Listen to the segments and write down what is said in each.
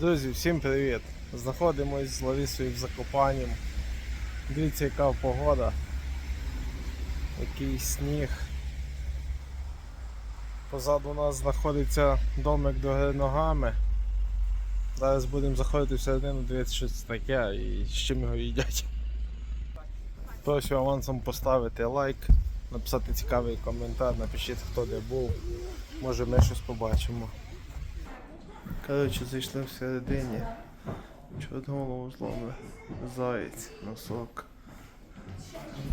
Друзі, всім привіт! Знаходимось з Ларисою в Закопанні. Дивіться, яка погода. Який сніг. Позаду нас знаходиться домик до гри ногами. Зараз будемо заходити всередину, дивитися, що це таке і з чим його їдять. Прошу авансом поставити лайк, написати цікавий коментар, напишіть хто де був. Може ми щось побачимо. Коротше, зайшли всередині. Чорт голову зломили. Заєць, носок.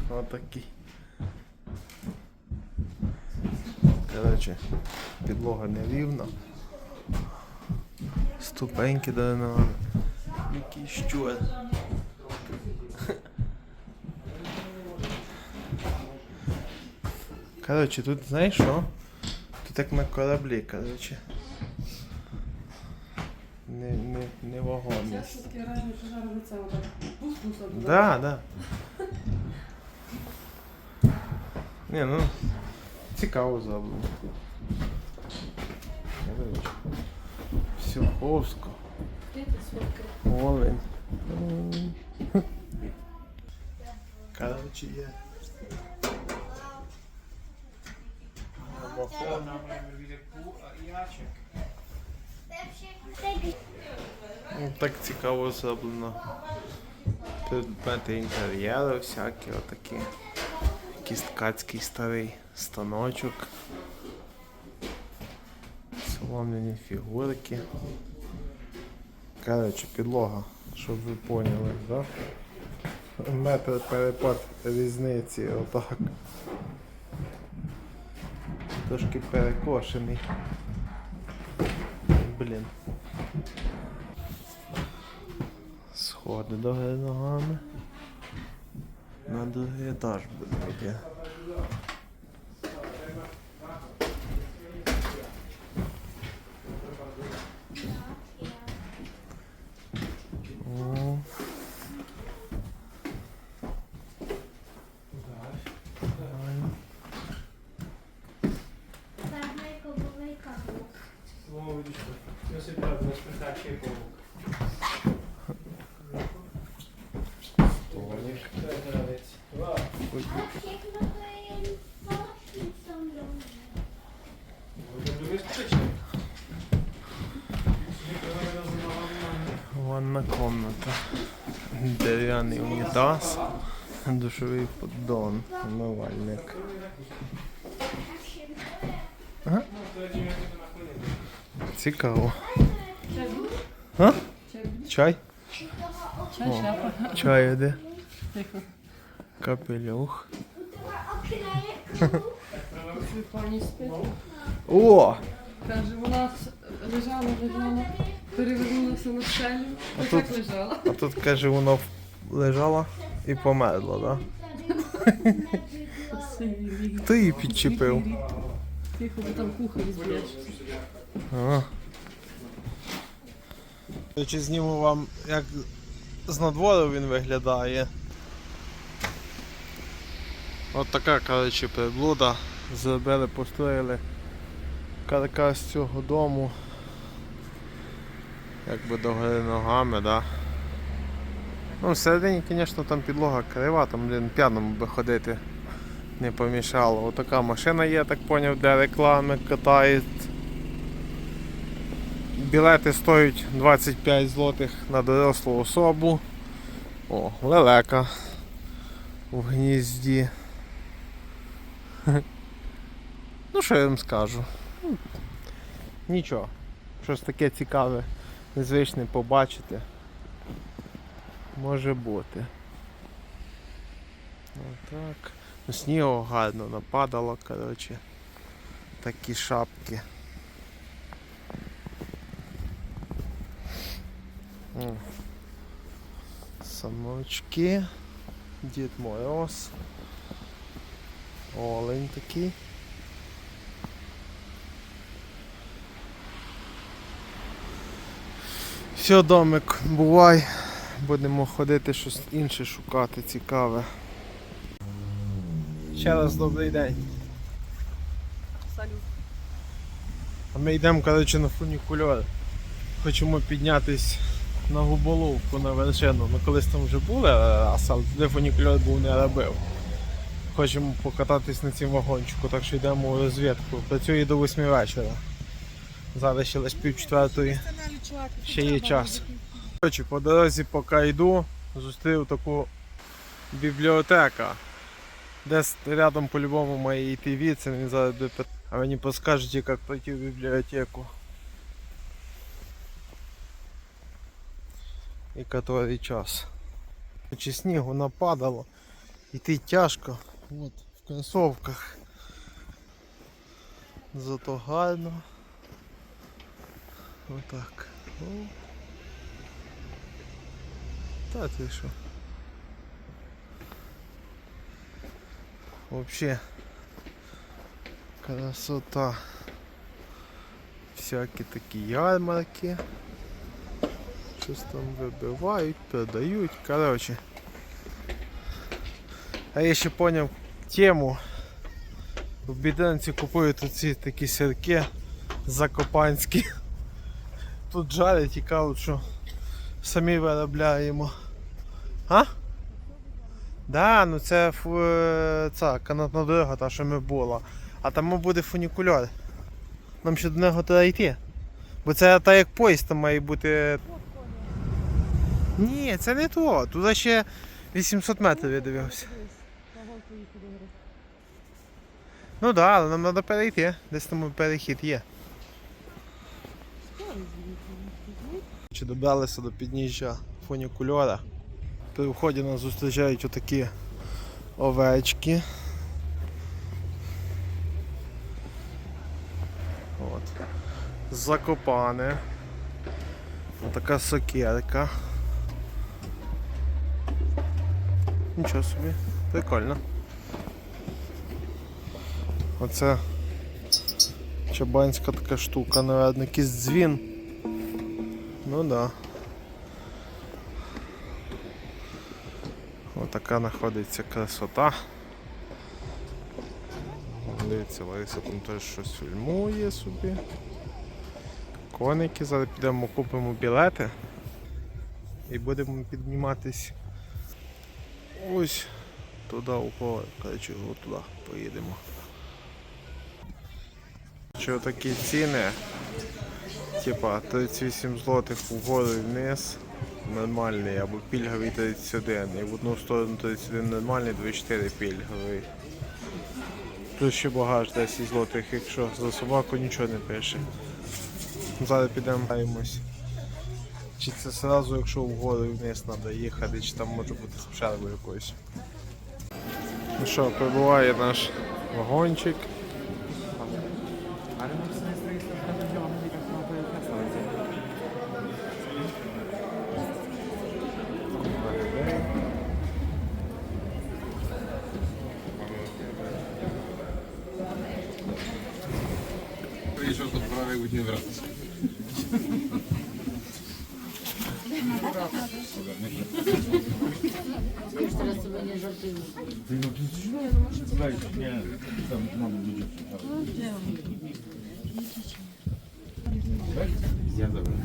Отакий. Коротше, підлога нерівна. Ступеньки дерев'яні. Який щур. Коротше, тут знаєш що? Тут як на кораблі, коротше. Не, не, не вагомість. Все-таки реально пожар лице отак. Пус-пус отак. Да, да. Не, ну цікаво. Короче. Сюховсько. Олень. Короче, є. Грамофон. Так цікаво зроблено. Предмети інтер'єру всякі отакі. Якийсь ткацький старий станочок. Солом'яні фігурки. Коротше, підлога, щоб ви поняли, да? Метр перепад різниці, отак. Трошки перекошений. Блін. Сходи до ногами. На другий етаж буде йти. О. Нормально. Ой, Ванна комната. Дерев'яний унітаз, душовий поддон, умивальник. Ага. Цікаво. А? Чай? Чай, шляпа. Чай де? Тихо. Капелюх. Пані спить. О! Каже, вона лежала, лежала, перевернулася на стелю. А Ось тут- так лежала. А тут каже, воно лежало і померло, да? Сиві. Хто її підчепив? Тихо, бо там кухар зб'єш. Ага. Чи зніму вам, як з надвору він виглядає. От така, коротше, приблуда. Зробили, построїли каркас цього дому. Якби до гори ногами, да. Ну, всередині, звісно, там підлога крива, там, блін, п'яному би ходити не помішало. Отака машина є, так поняв, де реклами катають. Білети стоять 25 злотих на дорослу особу. О, лелека в гнізді. Ну, що я вам скажу? Нічого. Щось таке цікаве, незвичне побачити. Може бути. Отак. Ну, снігу гарно нападало, коротше. Такі шапки. Самочки. Дід Мороз. Олень такий. Все, домик, бувай. Будемо ходити щось інше шукати, цікаве. Ще раз добрий день. Салют. А ми йдемо, коротше, на фунікульор. Хочемо піднятись на губоловку на вершину. Ми колись там вже були, а сам туди фунікульор був не робив. Хочемо покататись на цьому вагончику, так що йдемо у розвідку. Працює до 8 вечора. Зараз ще лише пів четвертої. Ще є час. Коротше, по дорозі поки йду, зустрів таку бібліотека. Десь рядом по-любому має йти від, це мені зараз буде пит- А мені подскажете, як пройти в бібліотеку. І котрий час. Чи снігу нападало. Йти тяжко. От, в концовках. Зато гарно. Отак. О. Та ти що? Вообще красота. Всякі такі ярмарки. Щось там вибивають, продають. Короче. А я ще поняв тему. В біденці купують оці такі сірки закопанські. Тут жарять і кажуть, що самі виробляємо. А? Да, ну це фу, е, ця канатна дорога, та що ми була. А там буде фунікульор. Нам ще до нього треба йти. Бо це так як поїзд там має бути. Ні, це не то. Туди ще 800 метрів я дивився. Ну так, да, але нам треба перейти. Десь там перехід є. Чи добралися до підніжжя фунікульора. При вході нас зустрічають отакі овечки. От. Закопане. Така сокерка. Нічого собі, прикольно. Оце чабанська така штука, наверно, якийсь дзвін. Ну да. Отака знаходиться красота. Дивіться, Лариса там теж щось фільмує собі. Коники, зараз підемо купимо білети і будемо підніматись ось туди у. Коротше, туди поїдемо. Що такі ціни? Типа 38 злотих вгору і вниз нормальний, або пільговий 31. І в одну сторону 31 нормальний, 24 пільговий. Плюс ще багаж 10 злотих, якщо за собаку нічого не пише. Зараз підемо гаємось. Чи це одразу, якщо вгору і вниз треба їхати, чи там може бути з перервою якоюсь. Ну що, прибуває наш вагончик. Jeszcze do prawej jakby nie wracać. Ja zabrałem.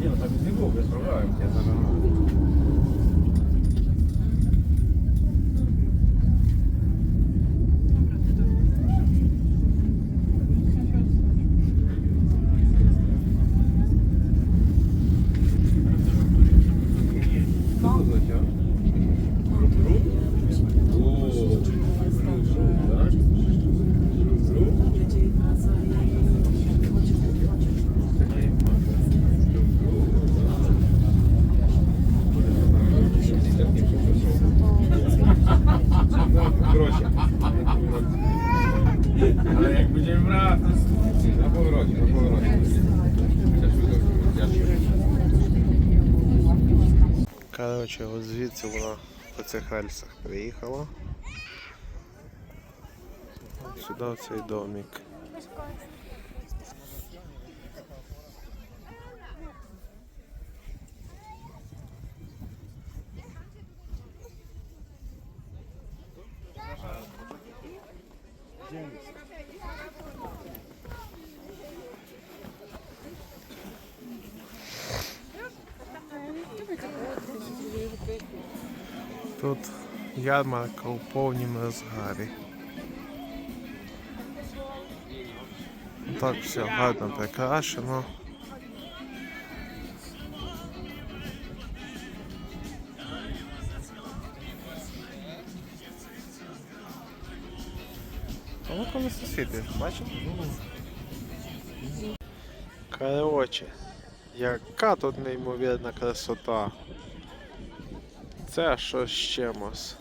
Nie no, tam nic nie Коротше, ось звідси вона по цих рельсах приїхала. Сюди в цей домик. Тут ярмарка у повнім розгарі. Так все гарно прикрашено. Ну коли світиш, бачиш? Короче, яка тут неймовірна красота. Це щось з чимось.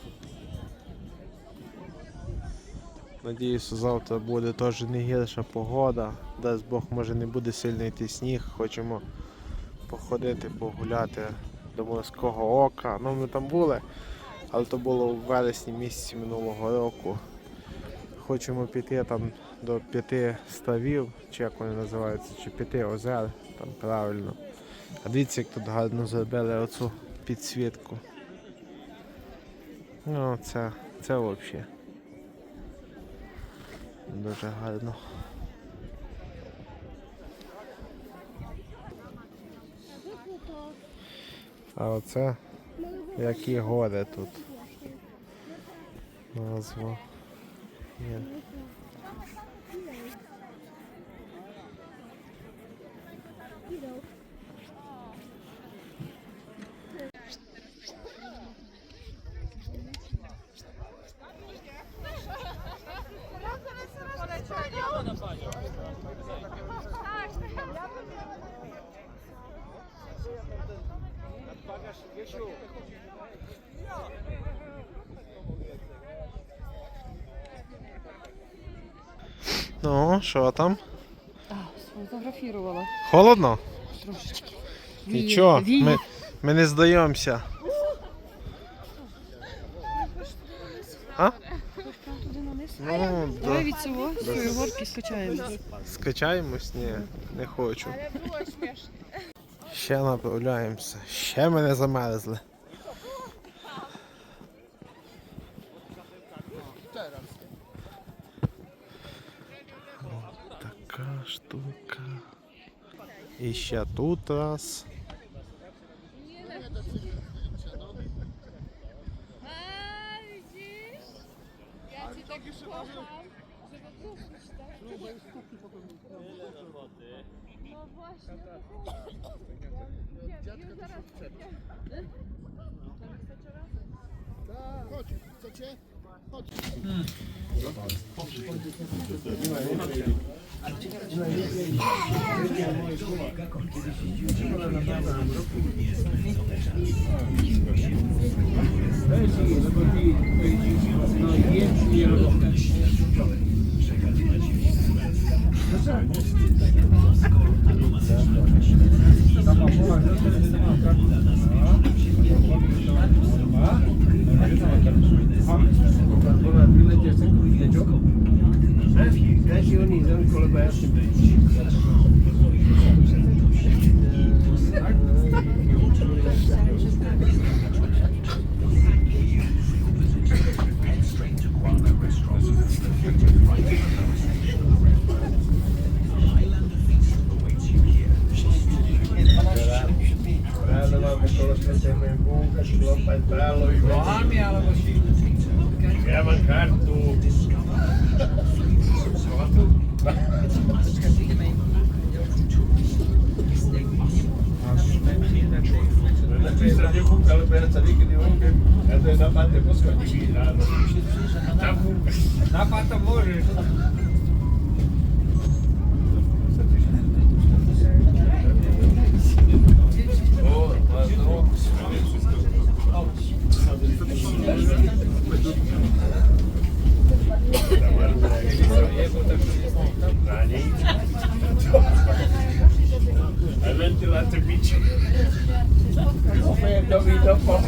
Надіюся, завтра буде теж не гірша погода. Дасть Бог може не буде сильний йти сніг. Хочемо походити, погуляти до морського ока. Ну ми там були, але то було у вересні місяці минулого року. Хочемо піти там до п'яти ставів, чи як вони називаються, чи п'яти озер, там правильно. А дивіться, як тут гарно зробили оцю підсвітку. Ну, це, це взагалі. Дуже гарно. А оце які гори тут. Назва. Є. Ну, що там? А, сфотографувала Холодно? трошечки. Нічого, ми, ми не здаємося. А? Ну, Давай да. від цього, з горки скачаємо. Скачаємось? Ні, не хочу. Ще направляємося. Ще ми не замерзли. О, така штука. І ще тут раз. Ну, A, dziadka to się przepis. Chodź, chcecie? Chodź. Thank you. też być. Täällä vaan me tuollaista teemme buukasi lopettaa loivaa. administrativ kumpel perca nikdy ruke, ja to je napate poskočí. Napata može. Ventilator bicho poi dopo, dopo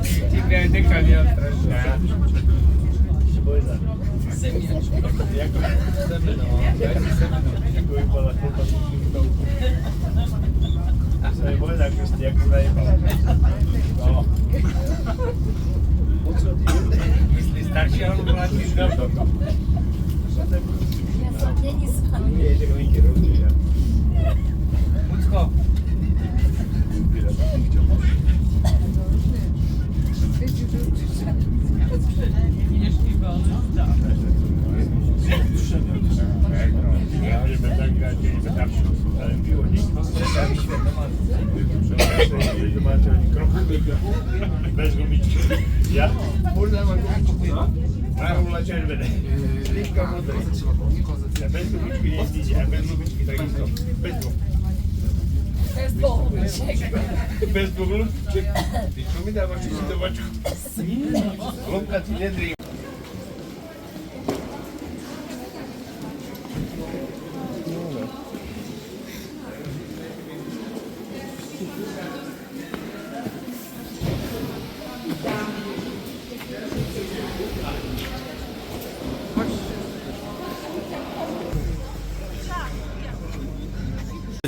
ti, ti prende cani al trascinato. Se mi aggiungo. Sempre no, sempre no. Qui con la colpa tutto. Se vuoi da questi ecco dai No. Posso dire? Questi starci hanno parlato di dopo. Ja sam nie nie znam. Nie, tego nie kieruję. Ludzko. Nie, nie chciałbym. Bez gumiczki. Ja? Kurde, mam gumiczki. Marula czerwone. Lipka wodna. Bez gumiczki nie jeździcie, a bez gumiczki tak jest. Bez gumiczki. Facebook'unu çek. Facebook'unu çek. Dikimi de bak, şimdi de bak. Oğlum katil nedir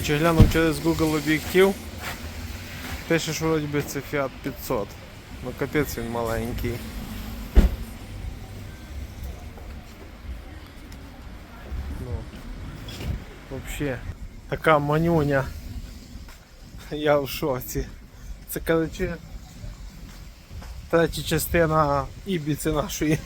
Чи глянув через Google об'єктив. Пише, що вроді би це Fiat 500. Ну капець він маленький. Ну, вообще, така манюня. Я в шоці. Це короче третя частина ібіці нашої.